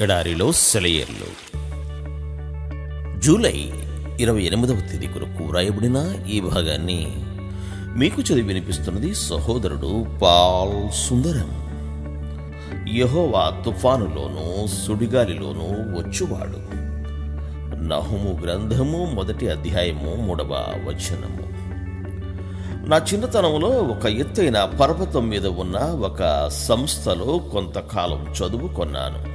ఎడారిలో సెలయేర్లు. జూలై ఇరవై ఎనిమిదవ తేదీ కొరకు వ్రాయబడిన ఈ భాగాన్ని మీకు చదివి వినిపిస్తున్నది సహోదరుడు పాల్ సుందరం. యహోవా తుఫానులోనూ సుడిగాలిలోనూ వచ్చువాడు. నహుము గ్రంథము మొదటి అధ్యాయము మూడవ వచనము. నా చిన్నతనంలో ఒక ఎత్తైన పర్వతం మీద ఉన్న ఒక సంస్థలో కొంతకాలం చదువుకొన్నాను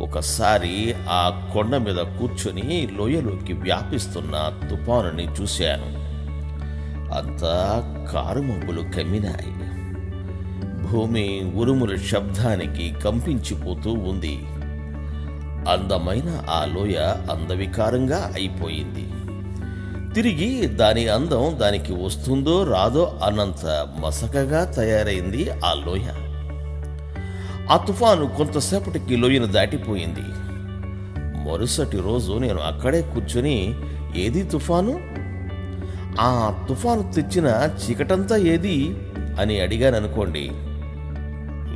ఒకసారి ఆ కొండ మీద కూర్చొని లోయలోకి వ్యాపిస్తున్న తుఫానుని చూశాను. అంతా కారు మబ్బులు కమ్మినాయి. భూమి ఉరుముల శబ్దానికి కంపించిపోతూ ఉంది. అందమైన ఆ లోయ అందవికారంగా అయిపోయింది. తిరిగి దాని అందం దానికి వస్తుందో రాదో అన్నంత మసకగా తయారైంది ఆ లోయ. ఆ తుఫాను కొంతసేపటికి లోయను దాటిపోయింది. మరుసటి రోజు నేను అక్కడే కూర్చొని ఏది తుఫాను? ఆ తుఫాను తెచ్చిన చీకటంతా ఏది? అని అడిగాను అనుకోండి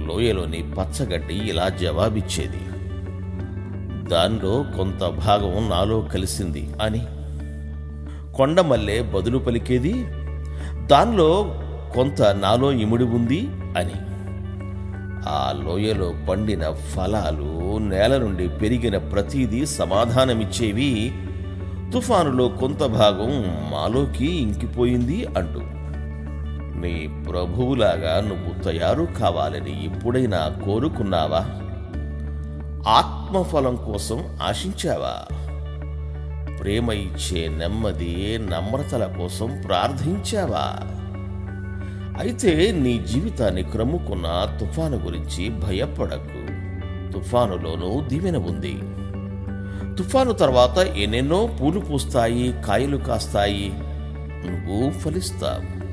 లోయలోని పచ్చగడ్డి ఇలా జవాబిచ్చేది. దానిలో కొంత భాగం నాలో కలిసింది అని. కొండమల్లె బదులు పలికేది? దానిలో కొంత నాలో ఇముడి ఉంది అని. ఆ లోయలో పండిన ఫలాలు నేల నుండి పెరిగిన ప్రతిదీ సమాధానమిచ్చేవి. తుఫానులో కొంత భాగం మాలోకి ఇంకిపోయింది అంటూ. నీ ప్రభువులాగా నువ్వు తయారు కావాలని ఎప్పుడైనా కోరుకున్నావా? ఆత్మఫలం కోసం ఆశించావా? ప్రేమ ఇచ్చే నెమ్మది నమ్రతల కోసం ప్రార్థించావా? అయితే నీ జీవితాన్ని క్రమ్ముకున్న తుఫాను గురించి భయపడకు. తుఫానులోనూ దీవెన ఉంది. తుఫాను తర్వాత ఎన్నెన్నో పూలు పూస్తాయి కాయలు కాస్తాయి. నువ్వు ఫలిస్తావు.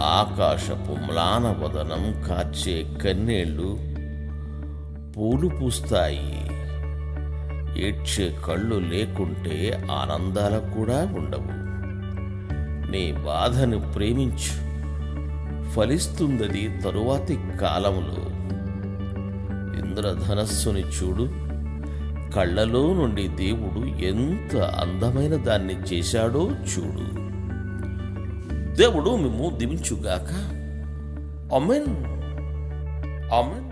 ఆకాశపు మ్లానవదనం కాచే కన్నీళ్ళు పూలు పూస్తాయి. ఏడ్చే కళ్ళు లేకుంటే ఆనందాలు కూడా ఉండవు. నీ బాధను ప్రేమించు. ఫలిస్తుందది తరువాతి కాలంలో ఇంద్రధనస్సుని చూడు కళ్ళలో నుండి దేవుడు ఎంత అందమైన దాన్ని చేశాడో చూడు. దేవుడు మేము దివించుగాక అమెన్ అమెన్